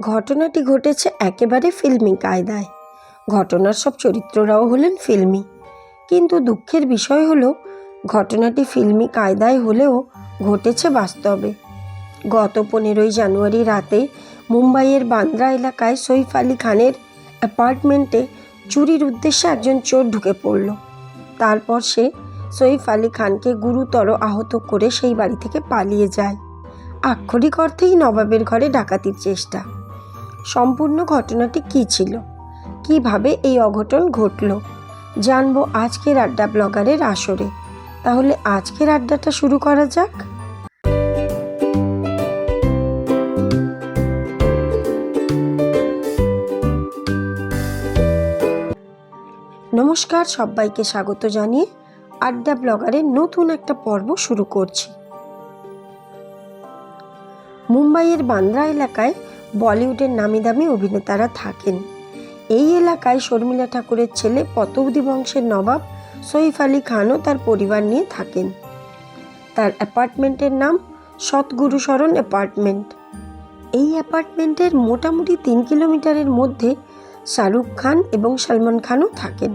ঘটনাটি ঘটেছে একেবারে ফিল্মি কায়দায়। ঘটনার সব চরিত্ররাও হলেন ফিল্মি। কিন্তু দুঃখের বিষয় হলো, ঘটনাটি ফিল্মি কায়দায় হলেও ঘটেছে বাস্তবে। গত পনেরোই জানুয়ারি রাতে মুম্বাইয়ের বান্দ্রা এলাকায় সৈফ আলী খানের অ্যাপার্টমেন্টে চুরির উদ্দেশ্যে একজন চোর ঢুকে পড়ল। তারপর সে সৈফ আলী খানকে গুরুতর আহত করে সেই বাড়ি থেকে পালিয়ে যায়। আক্ষরিক অর্থেই নবাবের ঘরে ডাকাতির চেষ্টা। সম্পূর্ণ ঘটনাটি কী ছিল? কীভাবে এই অঘটন ঘটল? জানব আজকের আড্ডা ব্লগারের আসরে। তাহলে আজকের আড্ডাটা শুরু করা যাক। নমস্কার সবাইকে স্বাগত জানিয়ে আড্ডা ব্লগারের নতুন একটা পর্ব শুরু করছি। মুম্বাইয়ের বান্দ্রা এলাকায় বলিউডের নামি দামি অভিনেতারা থাকেন। এই এলাকায় শর্মিলা ঠাকুরের ছেলে পতৌদি বংশের নবাব সৈফ আলী খানও তার পরিবার নিয়ে থাকেন। তার অ্যাপার্টমেন্টের নাম সৎগুরু শরণ অ্যাপার্টমেন্ট। এই অ্যাপার্টমেন্টের মোটামুটি তিন কিলোমিটারের মধ্যে শাহরুখ খান এবং সলমান খানও থাকেন।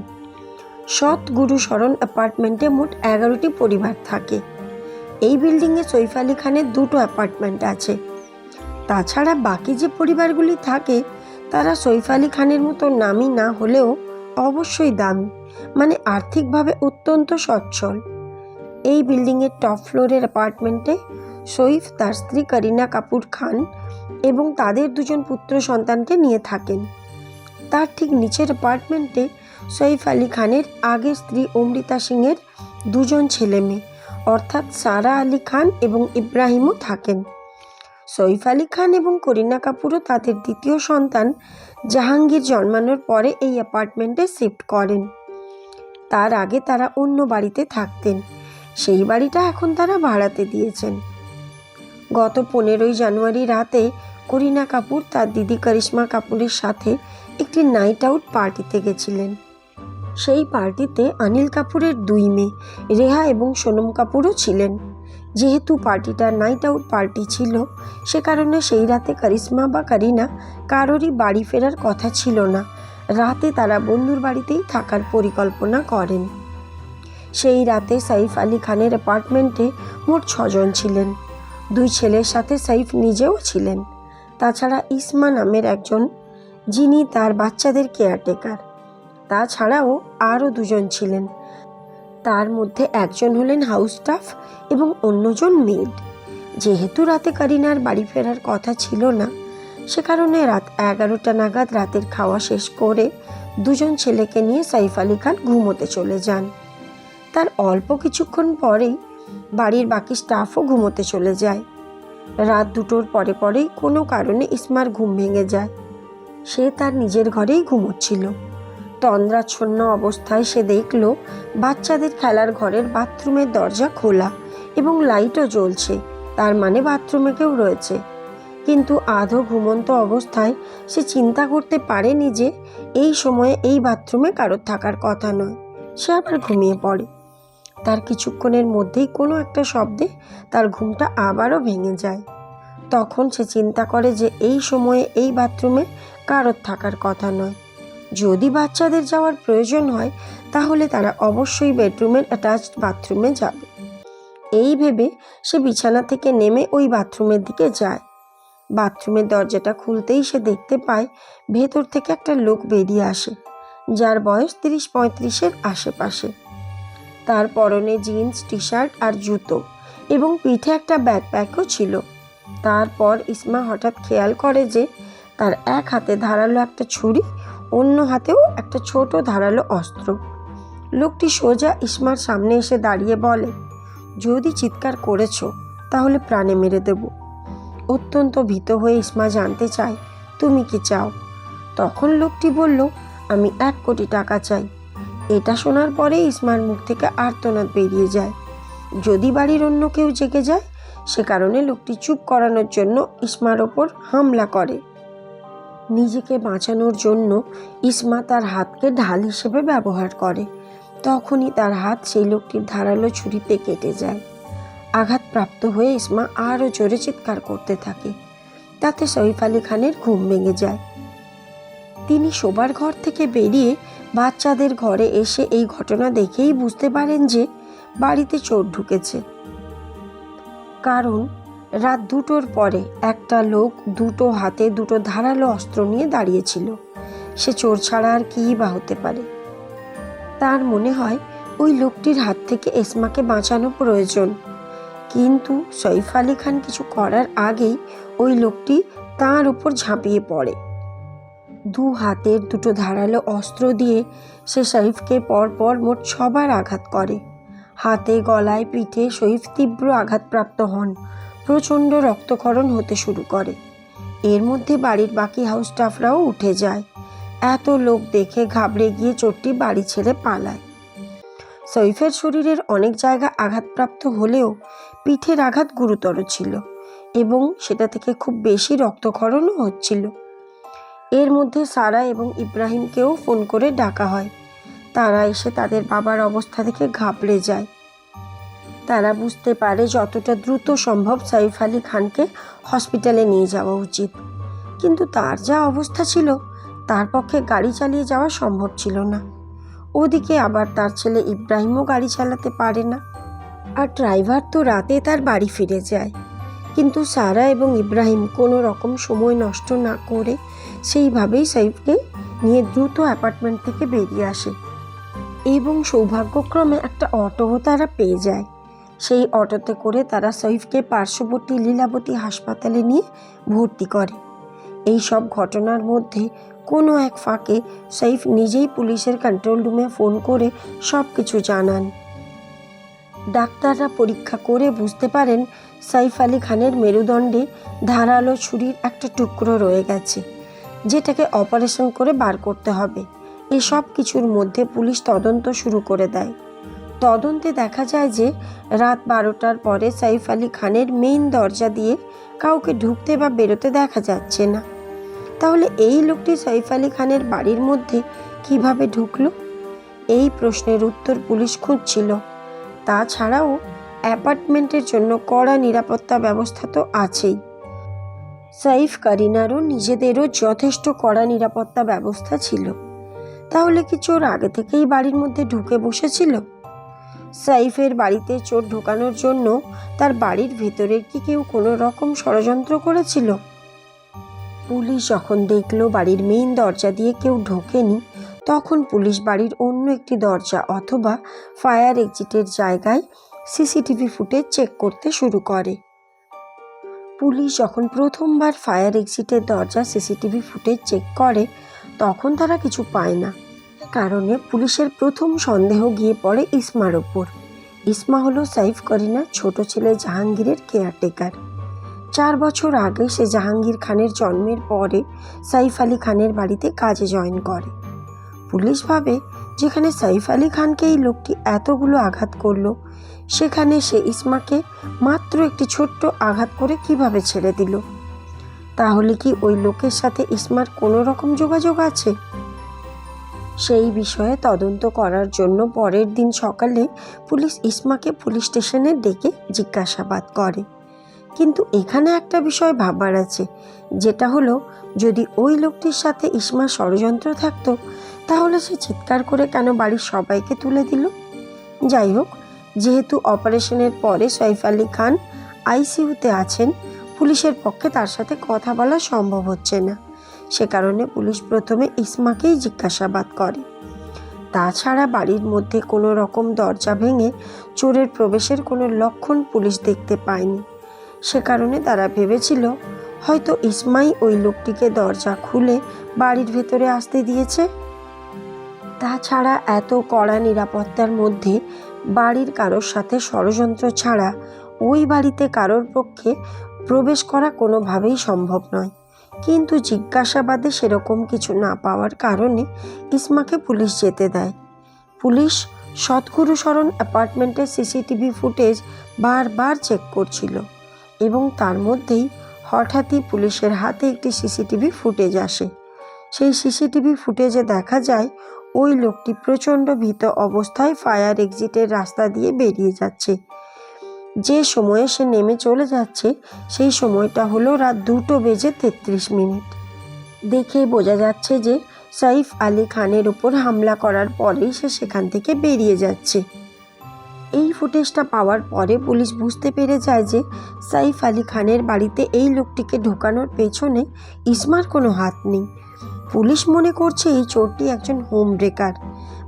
সৎ গুরু শরণ অ্যাপার্টমেন্টে মোট এগারোটি পরিবার থাকে। এই বিল্ডিংয়ে সৈফ আলী খানের দুটো অ্যাপার্টমেন্ট আছে। তাছাড়া বাকি যে পরিবারগুলি থাকে, তারা সৈফ আলী খানের মতো নামি না হলেও অবশ্যই দামি মানে আর্থিকভাবে অত্যন্ত সচ্ছল। এই বিল্ডিংয়ের টপ ফ্লোরের অ্যাপার্টমেন্টে সৈফ তার স্ত্রী করিনা কাপুর খান এবং তাদের দুজন পুত্র সন্তানকে নিয়ে থাকেন। তার ঠিক নিচের অ্যাপার্টমেন্টে সৈফ আলী খানের আগের স্ত্রী অমৃতা সিংয়ের দুজন ছেলে মেয়ে অর্থাৎ সারা আলী খান এবং ইব্রাহিমও থাকেন। সৈফ আলী খান এবং করিনা কাপুরও তাদের দ্বিতীয় সন্তান জাহাঙ্গীর জন্মানোর পরে এই অ্যাপার্টমেন্টে শিফট করেন। তার আগে তারা অন্য বাড়িতে থাকতেন। সেই বাড়িটা এখন তারা ভাড়াতে দিয়েছেন। গত পনেরোই জানুয়ারি রাতে করিনা কাপুর তার দিদি করিশ্মা কাপুরের সাথে একটি নাইট আউট পার্টিতে গেছিলেন। সেই পার্টিতে অনিল কাপুরের দুই মেয়ে, রেহা এবং সোনম কাপুরও ছিলেন। যেহেতু পার্টিটা নাইট আউট পার্টি ছিল, সে কারণে সেই রাতে করিশ্মা বা করিনা কারোরই বাড়ি ফেরার কথা ছিল না। রাতে তারা বন্ধুর বাড়িতেই থাকার পরিকল্পনা করেন। সেই রাতে সাইফ আলী খানের অ্যাপার্টমেন্টে মোট ছজন ছিলেন। দুই ছেলের সাথে সাইফ নিজেও ছিলেন। তাছাড়া ইসমা নামের একজন, যিনি তার বাচ্চাদের কেয়ারটেকার তাছাড়াও আরও দুজন ছিলেন। তার মধ্যে একজন হলেন হাউস স্টাফ এবং অন্যজন মেড যেহেতু রাতে কারিনার বাড়ি ফেরার কথা ছিল না, সে কারণে রাত এগারোটা নাগাদ রাতের খাওয়া শেষ করে দুজন ছেলেকে নিয়ে সাইফ আলী খান ঘুমোতে চলে যান। তার অল্প কিছুক্ষণ পরেই বাড়ির বাকি স্টাফও ঘুমোতে চলে যায়। রাত দুটোর পরে পরেই কোনো কারণে ইসমার ঘুম ভেঙে যায়। সে তার নিজের ঘরেই ঘুমোচ্ছিল। তন্দ্রাচ্ছন্ন অবস্থায় সে দেখল, বাচ্চাদের খেলার ঘরের বাথরুমের দরজা খোলা এবং লাইটও জ্বলছে, তার মানে বাথরুমে কেউ রয়েছে। কিন্তু আধো ঘুমন্ত অবস্থায় সে চিন্তা করতে পারেনি যে এই সময়ে এই বাথরুমে কারোর থাকার কথা নয়, সে আবার ঘুমিয়ে পড়ে। তার কিছুক্ষণের মধ্যেই কোনো একটা শব্দে তার ঘুমটা আবারও ভেঙে যায়। তখন সে চিন্তা করে যে এই সময়ে এই বাথরুমে কারোর থাকার কথা নয়। যদি বাচ্চাদের যাওয়ার প্রয়োজন হয়, তাহলে তারা অবশ্যই বেডরুমের অ্যাটাচড বাথরুমে যাবে। এই ভেবে সে বিছানা থেকে নেমে ওই বাথরুমের দিকে যায়। বাথরুমের দরজাটা খুলতেই সে দেখতে পায়, ভেতর থেকে একটা লোক বেরিয়ে আসে, যার বয়স তিরিশ পঁয়ত্রিশের আশেপাশে। তার পরনে জিন্স টি শার্ট আর জুতো এবং পিঠে একটা ব্যাকপ্যাকও ছিল। তারপর ইসমা হঠাৎ খেয়াল করে যে তার এক হাতে ধারালো একটা ছুরি অন্য হাতেও একটা ছোট ধারালো অস্ত্র। লোকটি সোজা ইসমার সামনে এসে দাঁড়িয়ে বলে, যদি চিৎকার করেছ, তাহলে প্রাণে মেরে দেব। অত্যন্ত ভীত হয়ে ইসমা জানতে চায়, তুমি কি চাও? তখন লোকটি বলল, আমি এক কোটি টাকা চাই। এটা শোনার পরে ইসমার মুখ থেকে আর্তনাদ বেরিয়ে যায়। যদি বাড়ির অন্য কেউ জেগে যায়, সে কারণে লোকটি চুপ করানোর জন্য ইসমার ওপর হামলা করে। নিজেকে বাঁচানোর জন্য ইসমা তার হাতকে ঢাল হিসেবে ব্যবহার করে। তখনই তার হাত সেই লোকটির ধারালো ছুরিতে কেটে যায়। আঘাতপ্রাপ্ত হয়ে ইসমা আরও জোরে চিৎকার করতে থাকে। তাতে সৈফ আলী খানের ঘুম ভেঙে যায়। তিনি শোবার ঘর থেকে বেরিয়ে বাচ্চাদের ঘরে এসে এই ঘটনা দেখেই বুঝতে পারেন যে বাড়িতে চোর ঢুকেছে। কারণ রাত দুটোর পরে একটা লোক দুটো হাতে দুটো ধারালো অস্ত্র নিয়ে দাঁড়িয়েছিল। সে চোর ছাড়া আর কী বা হতে পারে? তার মনে হয় ওই লোকটির হাত থেকে এসমাকে বাঁচানো প্রয়োজন। কিন্তু সৈফ আলী খান কিছু করার আগেই ওই লোকটি তার উপর ঝাঁপিয়ে পড়ে। দু হাতের দুটো ধারালো অস্ত্র দিয়ে সে শরীফকে পরপর মোট ছবার আঘাত করে। হাতে, গলায়, পিঠে শরীফ তীব্র আঘাতপ্রাপ্ত হন। প্রচণ্ড রক্তক্ষরণ হতে শুরু করে। এর মধ্যে বাড়ির বাকি হাউস স্টাফরাও উঠে যায়। এত লোক দেখে ঘাবড়ে গিয়ে চোরটি বাড়ি ছেড়ে পালায়। সৈফের শরীরের অনেক জায়গা আঘাতপ্রাপ্ত হলেও পিঠের আঘাত গুরুতর ছিল এবং সেটা থেকে খুব বেশি রক্তক্ষরণও হচ্ছিল। এর মধ্যে সারা এবং ইব্রাহিমকেও ফোন করে ডাকা হয়। তারা এসে তাদের বাবার অবস্থা থেকে ঘাবড়ে যায়। তারা বুঝতে পারে যতটা দ্রুত সম্ভব সাইফ আলী খানকে হসপিটালে নিয়ে যাওয়া উচিত। কিন্তু তার যা অবস্থা ছিল, তার পক্ষে গাড়ি চালিয়ে যাওয়া সম্ভব ছিল না। ওদিকে আবার তার ছেলে ইব্রাহিমও গাড়ি চালাতে পারে না। আর ড্রাইভার তো রাতে তার বাড়ি ফিরে যায়। কিন্তু সারা এবং ইব্রাহিম কোনো রকম সময় নষ্ট না করে সেইভাবেই সাইফকে নিয়ে দ্রুত অ্যাপার্টমেন্ট থেকে বেরিয়ে আসে। এবং সৌভাগ্যক্রমে একটা অটোও তারা পেয়ে যায়। সেই অটোতে করে তারা সৈফকে পার্শ্ববর্তী লীলাবতী হাসপাতালে নিয়ে ভর্তি করে। এই সব ঘটনার মধ্যে কোনো এক ফাঁকে সৈফ নিজেই পুলিশের কন্ট্রোল রুমে ফোন করে সব কিছু জানান। ডাক্তাররা পরীক্ষা করে বুঝতে পারেন সাইফ আলী খানের মেরুদণ্ডে ধারালো ছুরির একটা টুকরো রয়ে গেছে, যেটাকে অপারেশন করে বার করতে হবে। এসব কিছুর মধ্যে পুলিশ তদন্ত শুরু করে দেয়। তদন্তে দেখা যায় যে রাত বারোটার পরে সাইফ আলী খানের মেইন দরজা দিয়ে কাউকে ঢুকতে বা বেরোতে দেখা যাচ্ছে না। তাহলে এই লোকটি সাইফ আলী খানের বাড়ির মধ্যে কীভাবে ঢুকলো? এই প্রশ্নের উত্তর পুলিশ খুঁজছিল। তাছাড়াও অ্যাপার্টমেন্টের জন্য কড়া নিরাপত্তা ব্যবস্থা তো আছেই। সাইফ কারিনারও নিজেদেরও যথেষ্ট কড়া নিরাপত্তা ব্যবস্থা ছিল। তাহলে কি চোর আগে থেকেই বাড়ির মধ্যে ঢুকে বসেছিল? সাইফের বাড়িতে চোর ঢোকানোর জন্য তার বাড়ির ভেতরের কি কেউ কোনো রকম ষড়যন্ত্র করেছিল? পুলিশ যখন দেখল বাড়ির মেইন দরজা দিয়ে কেউ ঢোকেনি, তখন পুলিশ বাড়ির অন্য একটি দরজা অথবা ফায়ার এক্সিটের জায়গায় সিসিটিভি ফুটেজ চেক করতে শুরু করে। পুলিশ যখন প্রথমবার ফায়ার এক্সিটের দরজা সিসিটিভি ফুটেজ চেক করে, তখন তারা কিছু পায় না। কারণে পুলিশের প্রথম সন্দেহ গিয়ে পড়ে ইসমার ওপর। ইসমা হলো সাইফ করিনার ছোট ছেলে জাহাঙ্গীরের কেয়ারটেকার। চার বছর আগে সে জাহাঙ্গীর খানের জন্মের পরে সাইফ আলী খানের বাড়িতে কাজে জয়েন করে। পুলিশ ভাবে, যেখানে সাইফ আলী খানকে এই লোকটি এতগুলো আঘাত করল, সেখানে সে ইসমাকে মাত্র একটি ছোট্ট আঘাত করে কীভাবে ছেড়ে দিল? তাহলে কি ওই লোকের সাথে ইসমার কোনো রকম যোগাযোগ আছে? সেই বিষয়ে তদন্ত করার জন্য পরের দিন সকালে পুলিশ ইসমাকে পুলিশ স্টেশনে ডেকে জিজ্ঞাসাবাদ করে। কিন্তু এখানে একটা বিষয় ভাবার আছে, যেটা হলো, যদি ওই লোকটির সাথে ইসমা ষড়যন্ত্র থাকতো, তাহলে সে চিৎকার করে কেন বাড়ির সবাইকে তুলে দিল? যাই হোক, যেহেতু অপারেশনের পরে সৈফ আলী খান আইসিইউতে আছেন, পুলিশের পক্ষে তার সাথে কথা বলা সম্ভব হচ্ছে না। সে কারণে পুলিশ প্রথমে ইসমাকেই জিজ্ঞাসাবাদ করে। তাছাড়া বাড়ির মধ্যে কোনো রকম দরজা ভেঙে চোরের প্রবেশের কোনো লক্ষণ পুলিশ দেখতে পায়নি। সে কারণে তারা ভেবেছিল, হয়তো ইসমাই ওই লোকটিকে দরজা খুলে বাড়ির ভেতরে আসতে দিয়েছে? তাছাড়া এত কড়া নিরাপত্তার মধ্যে বাড়ির কারোর সাথে ষড়যন্ত্র ছাড়া ওই বাড়িতে কারোর পক্ষে প্রবেশ করা কোনোভাবেই সম্ভব নয়। কিন্তু জিজ্ঞাসাবাদে সেরকম কিছু না পাওয়ার কারণে ইসমাকে পুলিশ যেতে দেয়। পুলিশ সৎগুরু শরণ অ্যাপার্টমেন্টের সিসিটিভি ফুটেজ বারবার চেক করছিল এবং তার মধ্যেই হঠাৎই পুলিশের হাতে একটি সিসিটিভি ফুটেজ আসে। সেই সিসিটিভি ফুটেজে দেখা যায়, ওই লোকটি প্রচণ্ড ভীত অবস্থায় ফায়ার এক্সিটের রাস্তা দিয়ে বেরিয়ে যাচ্ছে। যে সময়ে সে নেমে চলে যাচ্ছে, সেই সময়টা হলো রাত দুটো বেজে তেত্রিশ মিনিট। দেখেই বোঝা যাচ্ছে যে সাইফ আলী খানের উপর হামলা করার পরেই সে সেখান থেকে বেরিয়ে যাচ্ছে। এই ফুটেজটা পাওয়ার পরে পুলিশ বুঝতে পেরে যায় যে সাইফ আলী খানের বাড়িতে এই লোকটিকে ঢোকানোর পেছনে ইসমার কোনো হাত নেই। পুলিশ মনে করছে এই চোরটি একজন হোম ব্রেকার।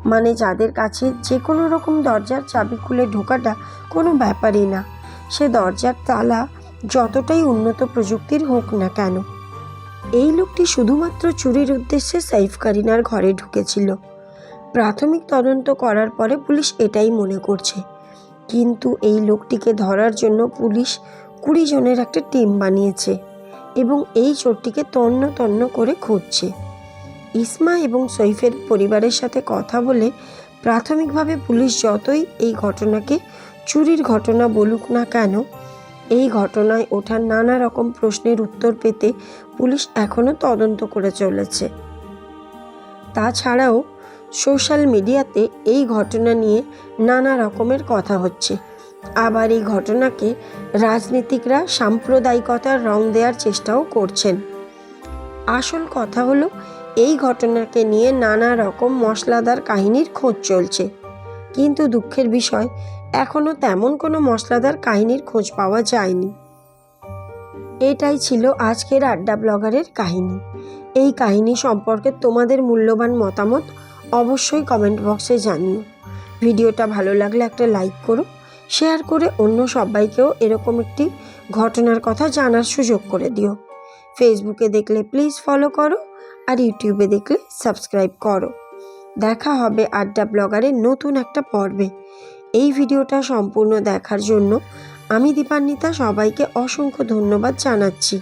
মানে যাদের কাছে যে কোনো রকম দরজার চাবি খুলে ঢোকাটা কোনো ব্যাপারই না। সে দরজার তালা যতটাই উন্নত প্রযুক্তির হোক না কেন। এই লোকটি শুধুমাত্র চুরির উদ্দেশ্যে সাইফ কারিনার ঘরে ঢুকেছিল। প্রাথমিক তদন্ত করার পরে পুলিশ এটাই মনে করছে। কিন্তু এই লোকটিকে ধরার জন্য পুলিশ কুড়ি জনের একটা টিম বানিয়েছে এবং এই চোরটিকে তন্ন তন্ন করে খুঁজছে। ইসমা এবং সৈফের পরিবারের সাথে কথা বলে প্রাথমিকভাবে পুলিশ যতই এই ঘটনাকে চুরির ঘটনা বলুক না কেন, এই ঘটনায় ওঠা নানা রকম প্রশ্নের উত্তর পেতে পুলিশ এখনও তদন্ত করে চলেছে। তাছাড়াও সোশ্যাল মিডিয়াতে এই ঘটনা নিয়ে নানা রকমের কথা হচ্ছে। আবার এই ঘটনাকে রাজনীতিকরা সাম্প্রদায়িকতার রং দেওয়ার চেষ্টাও করছেন। আসল কথা হলো এই ঘটনাকে নিয়ে নানা রকম মশলাদার কাহিনীর খোঁজ চলছে। কিন্তু দুঃখের বিষয় এখনও তেমন কোনো মশলাদার কাহিনীর খোঁজ পাওয়া যায়নি। এটাই ছিল আজকের আড্ডা ব্লগারের কাহিনী। এই কাহিনী সম্পর্কে তোমাদের মূল্যবান মতামত অবশ্যই কমেন্ট বক্সে জানিও। ভিডিওটা ভালো লাগলে একটা লাইক করো, শেয়ার করে অন্য সবাইকেও এরকম একটি ঘটনার কথা জানার সুযোগ করে দিও। ফেসবুকে দেখলে প্লিজ ফলো করো আর ইউটিউবে দেখলে সাবস্ক্রাইব করো। দেখা হবে আড্ডা ব্লগারের নতুন একটা পর্বে। এই ভিডিওটা সম্পূর্ণ দেখার জন্য আমি দীপান্বিতা সবাইকে অসংখ্য ধন্যবাদ জানাচ্ছি।